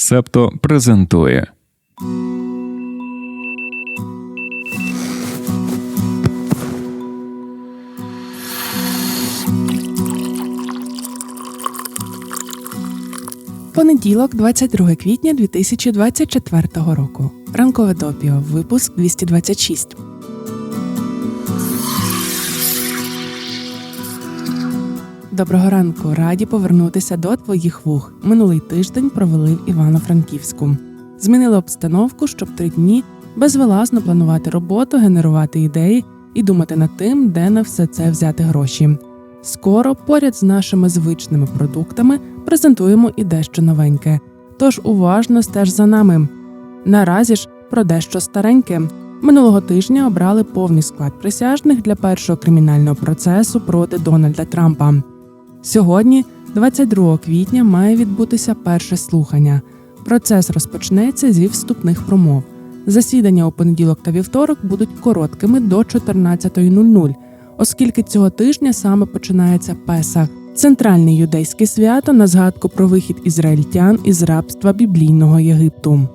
Септо презентує. Понеділок, 22 квітня 2024 року. Ранкове допіо. Випуск 226. Доброго ранку. Раді повернутися до твоїх вух. Минулий тиждень провели в Івано-Франківську. Змінили обстановку, щоб три дні безвилазно планувати роботу, генерувати ідеї і думати над тим, де на все це взяти гроші. Скоро поряд з нашими звичними продуктами презентуємо і дещо новеньке. Тож уважно стеж за нами. Наразі ж про дещо стареньке. Минулого тижня обрали повний склад присяжних для першого кримінального процесу проти Дональда Трампа. Сьогодні, 22 квітня, має відбутися перше слухання. Процес розпочнеться зі вступних промов. Засідання у понеділок та вівторок будуть короткими до 14.00, оскільки цього тижня саме починається Песах, центральне юдейське свято на згадку про вихід ізраїльтян із рабства біблійного Єгипту.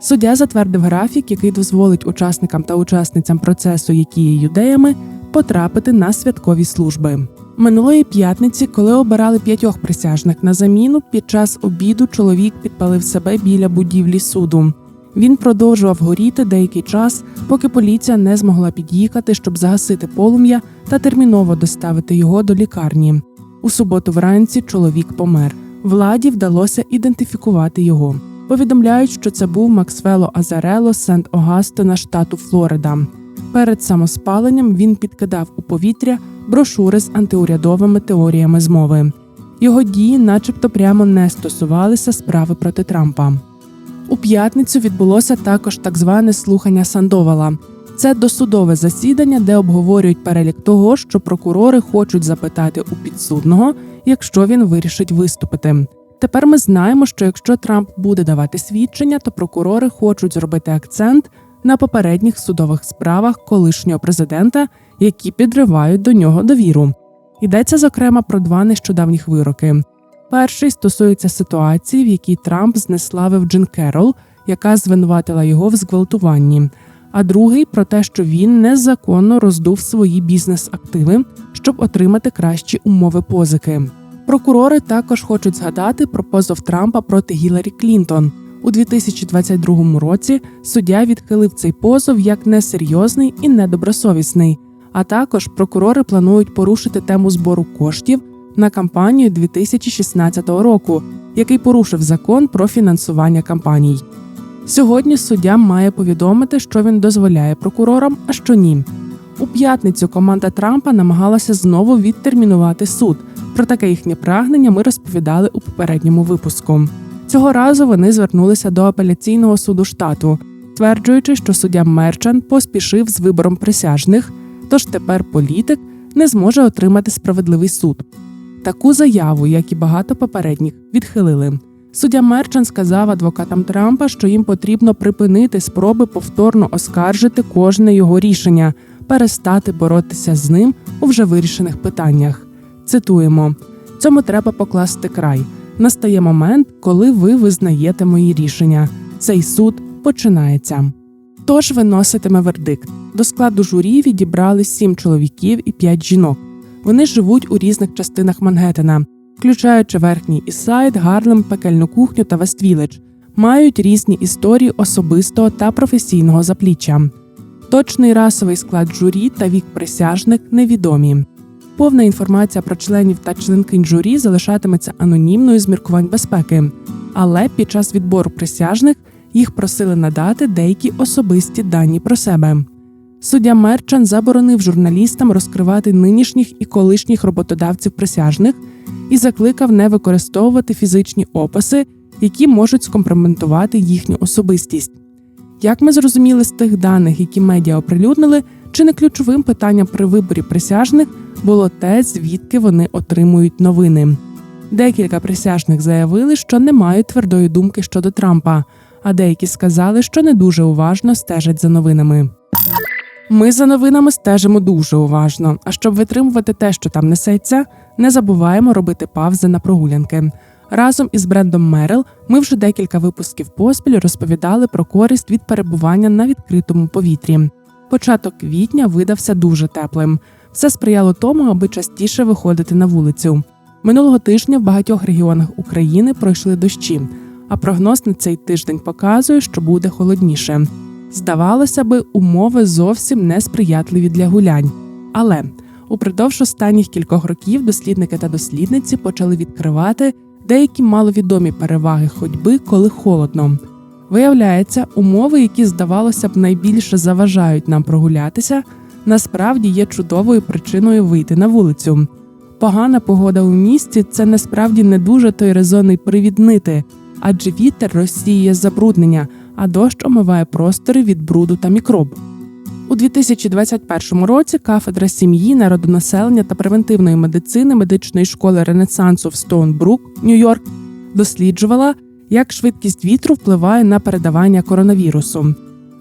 Суддя затвердив графік, який дозволить учасникам та учасницям процесу, які є юдеями, потрапити на святкові служби. Минулої п'ятниці, коли обирали п'ятьох присяжних на заміну, під час обіду чоловік підпалив себе біля будівлі суду. Він продовжував горіти деякий час, поки поліція не змогла під'їхати, щоб загасити полум'я та терміново доставити його до лікарні. У суботу вранці чоловік помер. Владі вдалося ідентифікувати його. Повідомляють, що це був Максвело Азарело Сент Огастина, штату Флорида. Перед самоспаленням він підкидав у повітря брошури з антиурядовими теоріями змови. Його дії, начебто, прямо не стосувалися справи проти Трампа. У п'ятницю відбулося також так зване слухання Сандовала. Це досудове засідання, де обговорюють перелік того, що прокурори хочуть запитати у підсудного, якщо він вирішить виступити. Тепер ми знаємо, що якщо Трамп буде давати свідчення, то прокурори хочуть зробити акцент на попередніх судових справах колишнього президента, які підривають до нього довіру. Йдеться зокрема про два нещодавніх вироки. Перший стосується ситуації, в якій Трамп знеславив Джин Керол, яка звинуватила його в зґвалтуванні. А другий про те, що він незаконно роздув свої бізнес-активи, щоб отримати кращі умови позики. Прокурори також хочуть згадати про позов Трампа проти Гіларі Клінтон. У 2022 році суддя відхилив цей позов як несерйозний і недобросовісний. А також прокурори планують порушити тему збору коштів на кампанію 2016 року, який порушив закон про фінансування кампаній. Сьогодні суддя має повідомити, що він дозволяє прокурорам, а що ні. У п'ятницю команда Трампа намагалася знову відтермінувати суд. Про таке їхнє прагнення ми розповідали у попередньому випуску. Цього разу вони звернулися до апеляційного суду штату, стверджуючи, що суддя Мерчан поспішив з вибором присяжних, тож тепер політик не зможе отримати справедливий суд. Таку заяву, як і багато попередніх, відхилили. Суддя Мерчан сказав адвокатам Трампа, що їм потрібно припинити спроби повторно оскаржити кожне його рішення, перестати боротися з ним у вже вирішених питаннях. Цитуємо: цьому треба покласти край. Настає момент, коли ви визнаєте мої рішення. Цей суд починається. Тож виноситиме вердикт. До складу журі відібрали сім чоловіків і п'ять жінок. Вони живуть у різних частинах Мангеттена, включаючи верхній Ісайд, Гарлем, пекельну кухню та Вествіледж, мають різні історії особистого та професійного запліччя. Точний расовий склад журі та вік присяжних невідомі. Повна інформація про членів та членкинь журі залишатиметься анонімною з міркувань безпеки, але під час відбору присяжних їх просили надати деякі особисті дані про себе. Суддя Мерчан заборонив журналістам розкривати нинішніх і колишніх роботодавців присяжних і закликав не використовувати фізичні описи, які можуть скомпрометувати їхню особистість. Як ми зрозуміли з тих даних, які медіа оприлюднили, чи не ключовим питанням при виборі присяжних було те, звідки вони отримують новини. Декілька присяжних заявили, що не мають твердої думки щодо Трампа, а деякі сказали, що не дуже уважно стежать за новинами. Ми за новинами стежимо дуже уважно. А щоб витримувати те, що там несеться, не забуваємо робити павзи на прогулянки. Разом із брендом Мерил ми вже декілька випусків поспіль розповідали про користь від перебування на відкритому повітрі. Початок квітня видався дуже теплим. Все сприяло тому, аби частіше виходити на вулицю. Минулого тижня в багатьох регіонах України пройшли дощі, а прогноз на цей тиждень показує, що буде холодніше. Здавалося би, умови зовсім не сприятливі для гулянь. Але упродовж останніх кількох років дослідники та дослідниці почали відкривати деякі маловідомі переваги ходьби, коли холодно. Виявляється, умови, які здавалося б найбільше заважають нам прогулятися, насправді є чудовою причиною вийти на вулицю. Погана погода у місті це насправді не дуже той резонний привіднити, адже вітер розсіює забруднення, а дощ омиває простори від бруду та мікроб. У 2021 році кафедра сім'ї, народонаселення та превентивної медицини медичної школи Ренесансу в Стоунбрук, Нью-Йорк, досліджувала, як швидкість вітру впливає на передавання коронавірусу.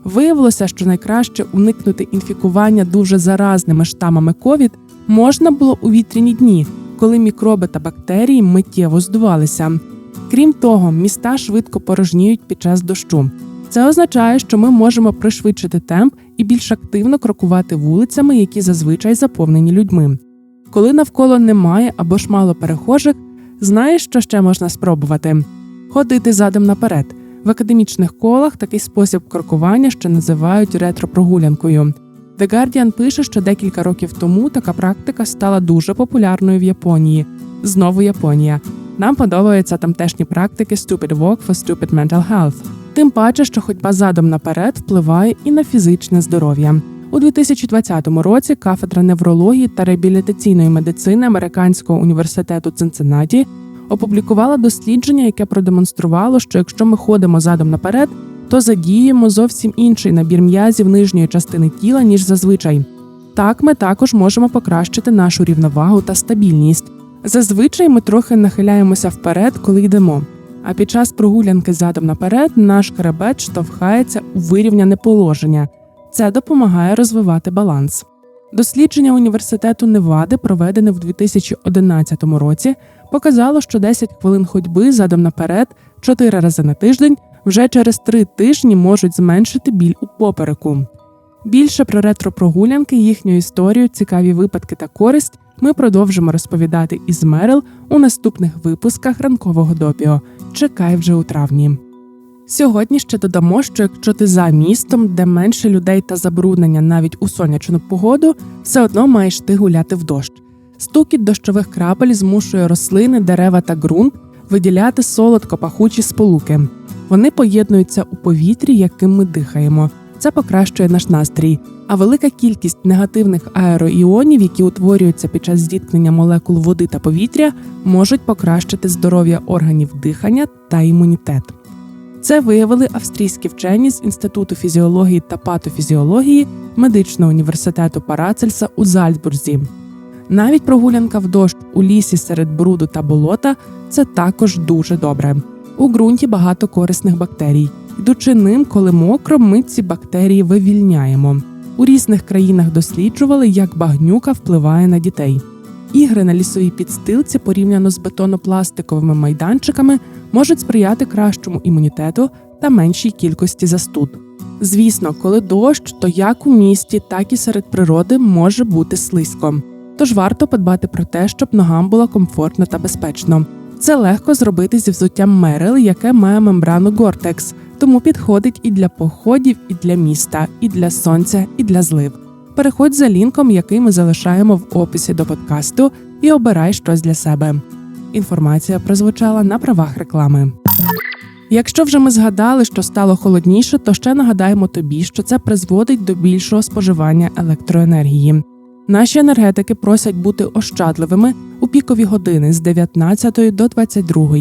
Виявилося, що найкраще уникнути інфікування дуже заразними штамами ковід можна було у вітряні дні, коли мікроби та бактерії миттєво здувалися. Крім того, міста швидко порожніють під час дощу. Це означає, що ми можемо пришвидшити темп і більш активно крокувати вулицями, які зазвичай заповнені людьми. Коли навколо немає або ж мало перехожих, знаєш, що ще можна спробувати? Ходити задом наперед. В академічних колах такий спосіб крокування ще називають ретро-прогулянкою. The Guardian пише, що декілька років тому така практика стала дуже популярною в Японії. Знову Японія. Нам подобаються тамтешні практики Stupid Walk for Stupid Mental Health. Тим паче, що ходьба задом наперед впливає і на фізичне здоров'я. У 2020 році кафедра неврології та реабілітаційної медицини Американського університету Цинциннаті опублікувала дослідження, яке продемонструвало, що якщо ми ходимо задом наперед, то задіємо зовсім інший набір м'язів нижньої частини тіла, ніж зазвичай. Так ми також можемо покращити нашу рівновагу та стабільність. Зазвичай ми трохи нахиляємося вперед, коли йдемо. А під час прогулянки задом наперед наш хребет штовхається у вирівняне положення. Це допомагає розвивати баланс. Дослідження університету Невади, проведене в 2011 році, показало, що 10 хвилин ходьби задом наперед 4 рази на тиждень вже через 3 тижні можуть зменшити біль у попереку. Більше про ретро-прогулянки, їхню історію, цікаві випадки та користь ми продовжимо розповідати із Мерил у наступних випусках ранкового допіо. Чекай вже у травні. Сьогодні ще додамо, що якщо ти за містом, де менше людей та забруднення навіть у сонячну погоду, все одно маєш ти гуляти в дощ. Стукіт дощових крапель змушує рослини, дерева та ґрунт виділяти солодко пахучі сполуки. Вони поєднуються у повітрі, яким ми дихаємо. Це покращує наш настрій. А велика кількість негативних аероіонів, які утворюються під час зіткнення молекул води та повітря, можуть покращити здоров'я органів дихання та імунітет. Це виявили австрійські вчені з Інституту фізіології та патофізіології медичного університету Парацельса у Зальцбурзі. Навіть прогулянка в дощ у лісі серед бруду та болота це також дуже добре. У ґрунті багато корисних бактерій. Йдучи ним, коли мокро, ми ці бактерії вивільняємо. У різних країнах досліджували, як багнюка впливає на дітей. Ігри на лісовій підстилці порівняно з бетонопластиковими майданчиками можуть сприяти кращому імунітету та меншій кількості застуд. Звісно, коли дощ, то як у місті, так і серед природи може бути слизько. Тож варто подбати про те, щоб ногам було комфортно та безпечно. Це легко зробити зі взуттям Мерил, яке має мембрану Гортекс, тому підходить і для походів, і для міста, і для сонця, і для злив. Переходь за лінком, який ми залишаємо в описі до подкасту, і обирай щось для себе. Інформація прозвучала на правах реклами. Якщо вже ми згадали, що стало холодніше, то ще нагадаємо тобі, що це призводить до більшого споживання електроенергії. Наші енергетики просять бути ощадливими у пікові години з 19 до 22.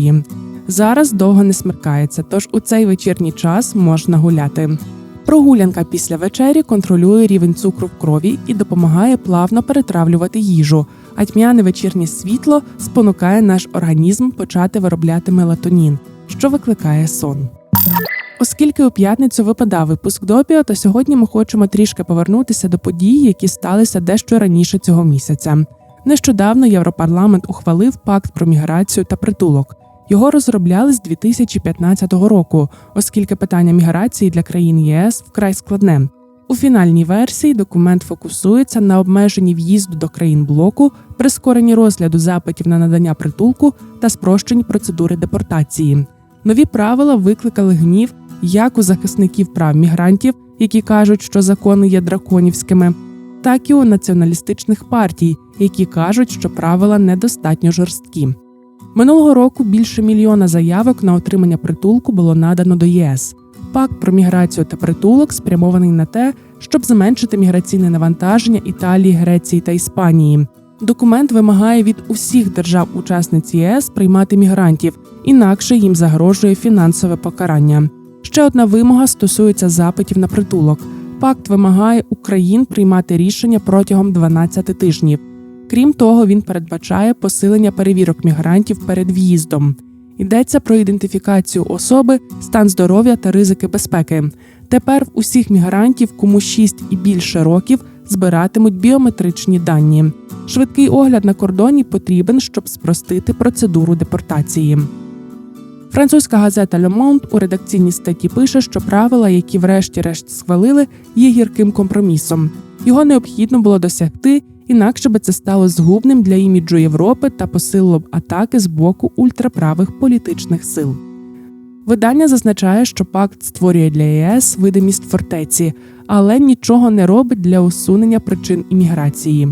Зараз довго не смеркається, тож у цей вечірній час можна гуляти. Прогулянка після вечері контролює рівень цукру в крові і допомагає плавно перетравлювати їжу, а тьмяне вечірнє світло спонукає наш організм почати виробляти мелатонін, що викликає сон. Оскільки у п'ятницю випадав випуск допіо, то сьогодні ми хочемо трішки повернутися до подій, які сталися дещо раніше цього місяця. Нещодавно Європарламент ухвалив пакт про міграцію та притулок, Його розробляли з 2015 року, оскільки питання міграції для країн ЄС вкрай складне. У фінальній версії документ фокусується на обмеженні в'їзду до країн блоку, прискоренні розгляду запитів на надання притулку та спрощенні процедури депортації. Нові правила викликали гнів як у захисників прав мігрантів, які кажуть, що закони є драконівськими, так і у націоналістичних партій, які кажуть, що правила недостатньо жорсткі. Минулого року більше мільйона заявок на отримання притулку було надано до ЄС. Пакт про міграцію та притулок спрямований на те, щоб зменшити міграційне навантаження Італії, Греції та Іспанії. Документ вимагає від усіх держав-учасниць ЄС приймати мігрантів, інакше їм загрожує фінансове покарання. Ще одна вимога стосується запитів на притулок. Пакт вимагає Україн приймати рішення протягом 12 тижнів. Крім того, він передбачає посилення перевірок мігрантів перед в'їздом. Йдеться про ідентифікацію особи, стан здоров'я та ризики безпеки. Тепер усіх мігрантів, кому 6 і більше років, збиратимуть біометричні дані. Швидкий огляд на кордоні потрібен, щоб спростити процедуру депортації. Французька газета Le Monde у редакційній статті пише, що правила, які врешті-решт схвалили, є гірким компромісом. Його необхідно було досягти, інакше би це стало згубним для іміджу Європи та посилило б атаки з боку ультраправих політичних сил. Видання зазначає, що пакт створює для ЄС видимість фортеці, але нічого не робить для усунення причин імміграції.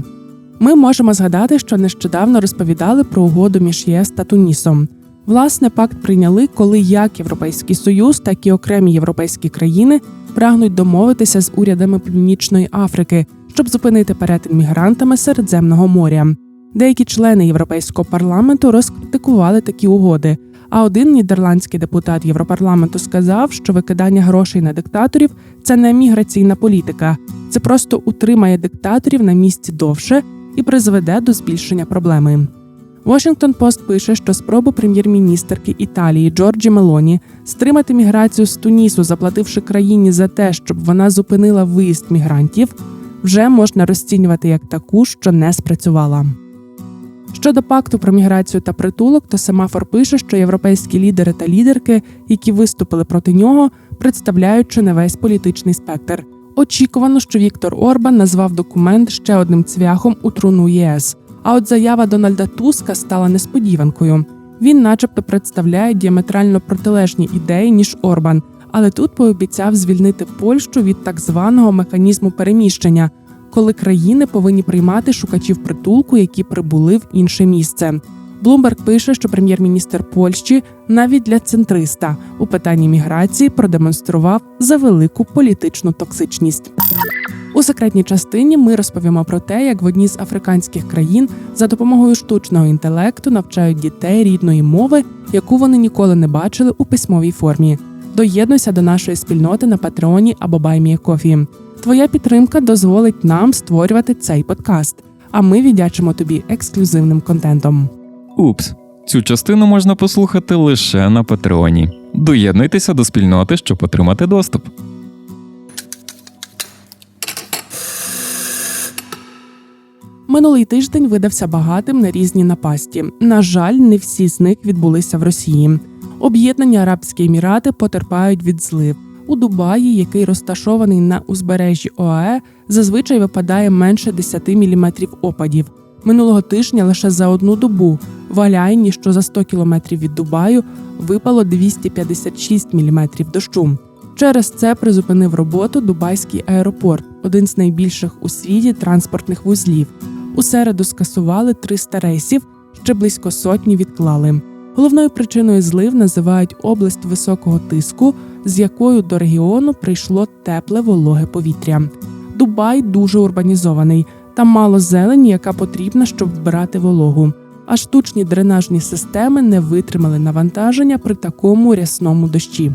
Ми можемо згадати, що нещодавно розповідали про угоду між ЄС та Тунісом. Власне, пакт прийняли, коли як Європейський Союз, так і окремі європейські країни прагнуть домовитися з урядами Північної Африки, щоб зупинити перетин мігрантами Середземного моря. Деякі члени Європейського парламенту розкритикували такі угоди. А один нідерландський депутат Європарламенту сказав, що викидання грошей на диктаторів це не міграційна політика, це просто утримає диктаторів на місці довше і призведе до збільшення проблеми. Washington Post пише, що спроба прем'єр-міністерки Італії Джорджі Мелоні стримати міграцію з Тунісу, заплативши країні за те, щоб вона зупинила виїзд мігрантів, вже можна розцінювати як таку, що не спрацювала. Щодо пакту про міграцію та притулок, то семафор пише, що європейські лідери та лідерки, які виступили проти нього, представляють чи не весь політичний спектр. Очікувано, що Віктор Орбан назвав документ ще одним цвяхом у труну ЄС. А от заява Дональда Туска стала несподіванкою. Він, начебто, представляє діаметрально протилежні ідеї ніж Орбан, але тут пообіцяв звільнити Польщу від так званого механізму переміщення, коли країни повинні приймати шукачів притулку, які прибули в інше місце. Блумберг пише, що прем'єр-міністр Польщі навіть для центриста у питанні міграції продемонстрував за велику політичну токсичність. У секретній частині ми розповімо про те, як в одній з африканських країн за допомогою штучного інтелекту навчають дітей рідної мови, яку вони ніколи не бачили у письмовій формі. Доєднуйся до нашої спільноти на Патреоні або Баймієкофі. Твоя підтримка дозволить нам створювати цей подкаст, а ми віддячимо тобі ексклюзивним контентом. Упс, цю частину можна послухати лише на Патреоні. Доєднуйтеся до спільноти, щоб отримати доступ. Минулий тиждень видався багатим на різні напасті. На жаль, не всі з них відбулися в Росії. Об'єднані Арабські Емірати потерпають від злив. У Дубаї, який розташований на узбережжі ОАЕ, зазвичай випадає менше 10 мм опадів. Минулого тижня лише за одну добу в Аляйні, що за 100 кілометрів від Дубаю, випало 256 мм дощу. Через це призупинив роботу Дубайський аеропорт, один з найбільших у світі транспортних вузлів. У середу скасували 300 рейсів, ще близько сотні відклали. Головною причиною злив називають область високого тиску, з якою до регіону прийшло тепле вологе повітря. Дубай дуже урбанізований, там мало зелені, яка потрібна, щоб вбирати вологу. А штучні дренажні системи не витримали навантаження при такому рясному дощі.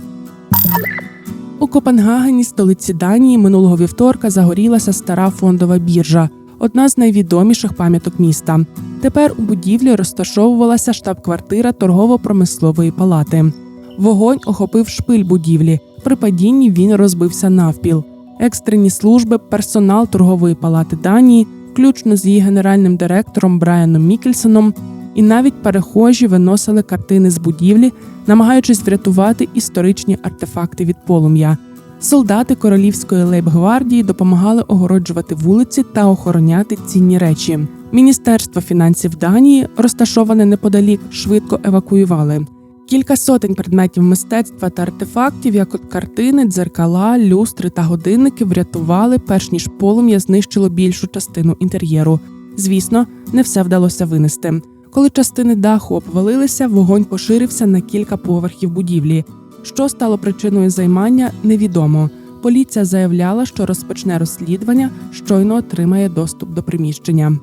У Копенгагені, столиці Данії, минулого вівторка загорілася стара фондова біржа, одна з найвідоміших пам'яток міста. Тепер у будівлі розташовувалася штаб-квартира торгово-промислової палати. Вогонь охопив шпиль будівлі. При падінні він розбився навпіл. Екстрені служби, персонал торгової палати Данії, включно з її генеральним директором Брайаном Мікельсоном, і навіть перехожі виносили картини з будівлі, намагаючись врятувати історичні артефакти від полум'я. Солдати королівської лейбгвардії допомагали огороджувати вулиці та охороняти цінні речі. Міністерство фінансів Данії, розташоване неподалік, швидко евакуювали. Кілька сотень предметів мистецтва та артефактів, як от картини, дзеркала, люстри та годинники, врятували, перш ніж полум'я знищило більшу частину інтер'єру. Звісно, не все вдалося винести. Коли частини даху обвалилися, вогонь поширився на кілька поверхів будівлі. Що стало причиною займання, невідомо. Поліція заявляла, що розпочне розслідування, щойно отримає доступ до приміщення.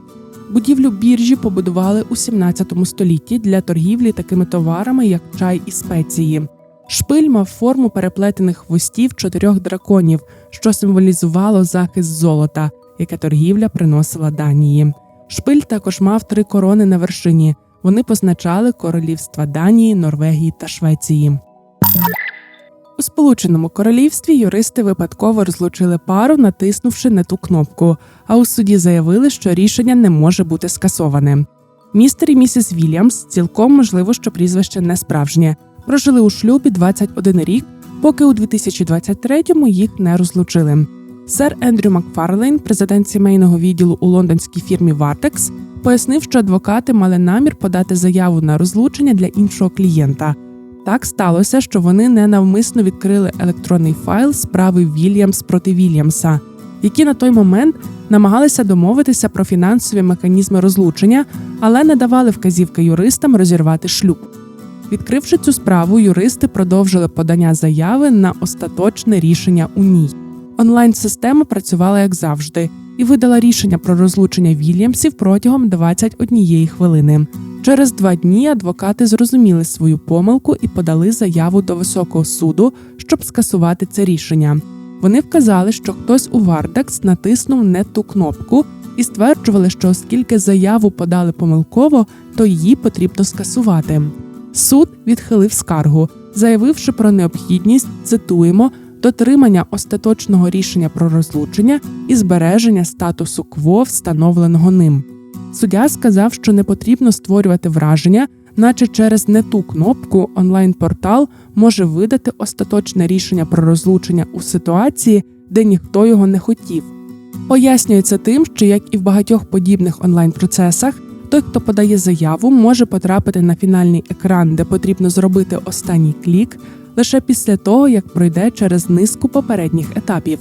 Будівлю біржі побудували у 17 столітті для торгівлі такими товарами, як чай і спеції. Шпиль мав форму переплетених хвостів чотирьох драконів, що символізувало захист золота, яке торгівля приносила Данії. Шпиль також мав три корони на вершині. Вони позначали королівства Данії, Норвегії та Швеції. У Сполученому Королівстві юристи випадково розлучили пару, натиснувши не ту кнопку, а у суді заявили, що рішення не може бути скасоване. Містер і місіс Вільямс цілком можливо, що прізвище не справжнє. Прожили у шлюбі 21 рік, поки у 2023-му їх не розлучили. Сер Ендрю Макфарлейн, президент сімейного відділу у лондонській фірмі Вартекс, пояснив, що адвокати мали намір подати заяву на розлучення для іншого клієнта. Так сталося, що вони ненавмисно відкрили електронний файл справи Вільямс проти Вільямса, які на той момент намагалися домовитися про фінансові механізми розлучення, але не давали вказівки юристам розірвати шлюб. Відкривши цю справу, юристи продовжили подання заяви на остаточне рішення у ній. Онлайн-система працювала як завжди і видала рішення про розлучення Вільямсів протягом 21 хвилини. Через два дні адвокати зрозуміли свою помилку і подали заяву до високого суду, щоб скасувати це рішення. Вони вказали, що хтось у Вардекс натиснув не ту кнопку і стверджували, що оскільки заяву подали помилково, то її потрібно скасувати. Суд відхилив скаргу, заявивши про необхідність цитуємо дотримання остаточного рішення про розлучення і збереження статусу кво, встановленого ним. Суддя сказав, що не потрібно створювати враження, наче через не ту кнопку онлайн-портал може видати остаточне рішення про розлучення у ситуації, де ніхто його не хотів. Пояснюється тим, що як і в багатьох подібних онлайн-процесах, той, хто подає заяву, може потрапити на фінальний екран, де потрібно зробити останній клік, лише після того, як пройде через низку попередніх етапів.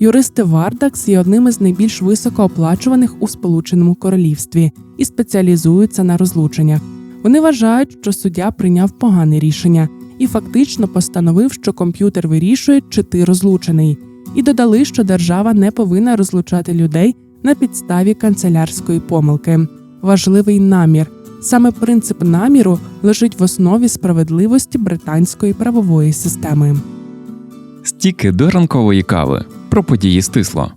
Юристи Вардакс є одним із найбільш високооплачуваних у Сполученому Королівстві і спеціалізуються на розлученнях. Вони вважають, що суддя прийняв погане рішення і фактично постановив, що комп'ютер вирішує, чи ти розлучений, і додали, що держава не повинна розлучати людей на підставі канцелярської помилки. Важливий намір. Саме принцип наміру лежить в основі справедливості британської правової системи. Стіки до ранкової кави про події стисло.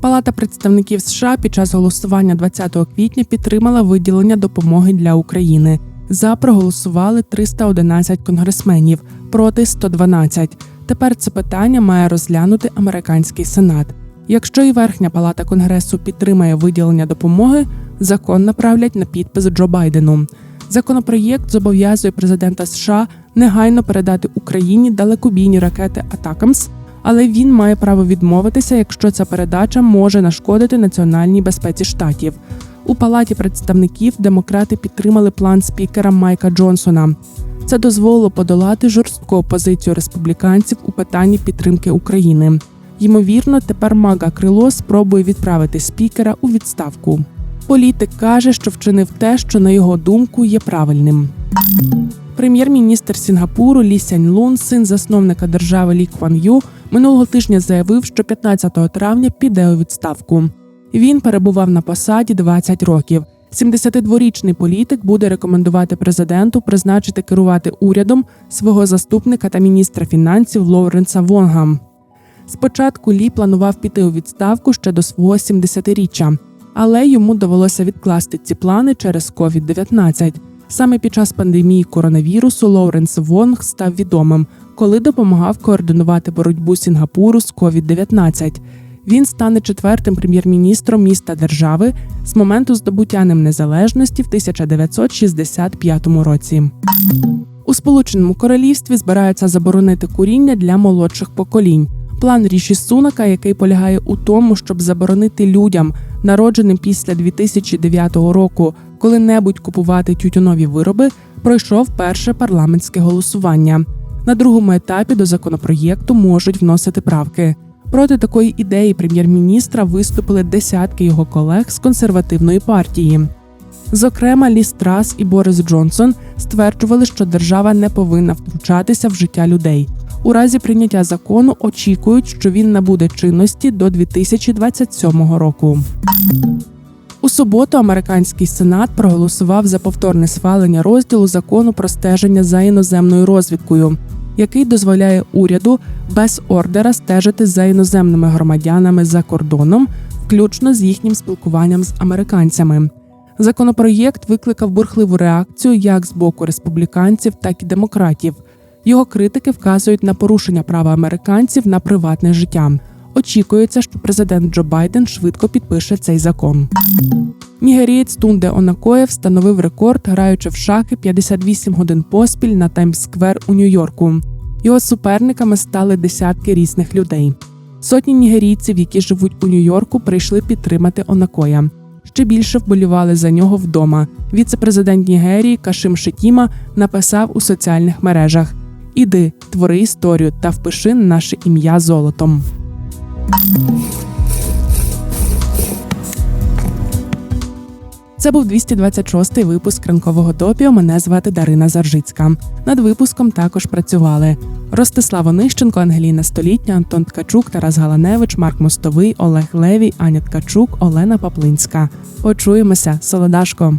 Палата представників США під час голосування 20 квітня підтримала виділення допомоги для України. За проголосували 311 конгресменів проти 112. Тепер це питання має розглянути американський сенат. Якщо і верхня палата конгресу підтримає виділення допомоги, закон направлять на підпис Джо Байдену. Законопроєкт зобов'язує президента США негайно передати Україні далекобійні ракети Атакамс, але він має право відмовитися, якщо ця передача може нашкодити національній безпеці штатів. У палаті представників демократи підтримали план спікера Майка Джонсона. Це дозволило подолати жорстку опозицію республіканців у питанні підтримки України. Ймовірно, тепер мага крило спробує відправити спікера у відставку. Політик каже, що вчинив те, що на його думку є правильним. Прем'єр-міністр Сінгапуру Лі Сянь Лун, син засновника держави Лі Кван Ю, минулого тижня заявив, що 15 травня піде у відставку. Він перебував на посаді 20 років. 72-річний політик буде рекомендувати президенту призначити керувати урядом свого заступника та міністра фінансів Лоуренса Вонгам. Спочатку Лі планував піти у відставку ще до свого 70-річчя, але йому довелося відкласти ці плани через COVID-19. Саме під час пандемії коронавірусу Лоуренс Вонг став відомим, коли допомагав координувати боротьбу Сінгапуру з COVID-19. Він стане четвертим прем'єр-міністром міста держави з моменту здобуття ним незалежності в 1965 році. У Сполученому Королівстві збираються заборонити куріння для молодших поколінь. План Ріші Сунака, який полягає у тому, щоб заборонити людям, народженим після 2009 року, коли-небудь купувати тютюнові вироби, пройшов перше парламентське голосування. На другому етапі до законопроєкту можуть вносити правки. Проти такої ідеї прем'єр-міністра виступили десятки його колег з консервативної партії. Зокрема, Лі Страс і Борис Джонсон стверджували, що держава не повинна втручатися в життя людей. У разі прийняття закону очікують, що він набуде чинності до 2027 року. У суботу американський сенат проголосував за повторне схвалення розділу закону про стеження за іноземною розвідкою, який дозволяє уряду без ордера стежити за іноземними громадянами за кордоном, включно з їхнім спілкуванням з американцями. Законопроєкт викликав бурхливу реакцію як з боку республіканців, так і демократів. Його критики вказують на порушення права американців на приватне життя. Очікується, що президент Джо Байден швидко підпише цей закон. Нігерієць Тунде Онакоє встановив рекорд, граючи в шахи 58 годин поспіль на Таймс-сквер у Нью-Йорку. Його суперниками стали десятки різних людей. Сотні нігерійців, які живуть у Нью-Йорку, прийшли підтримати Онакоя. Ще більше вболівали за нього вдома. Віце-президент Нігерії Кашим Шетіма написав у соціальних мережах: Іди, твори історію та впиши наше ім'я золотом. Це був 226-й випуск ранкового допіо. Мене звати Дарина Заржицька. Над випуском також працювали Ростислав Онищенко, Ангеліна Столітня, Антон Ткачук, Тарас Галаневич, Марк Мостовий, Олег Левій, Аня Ткачук, Олена Паплинська. Почуємося, Солодашко.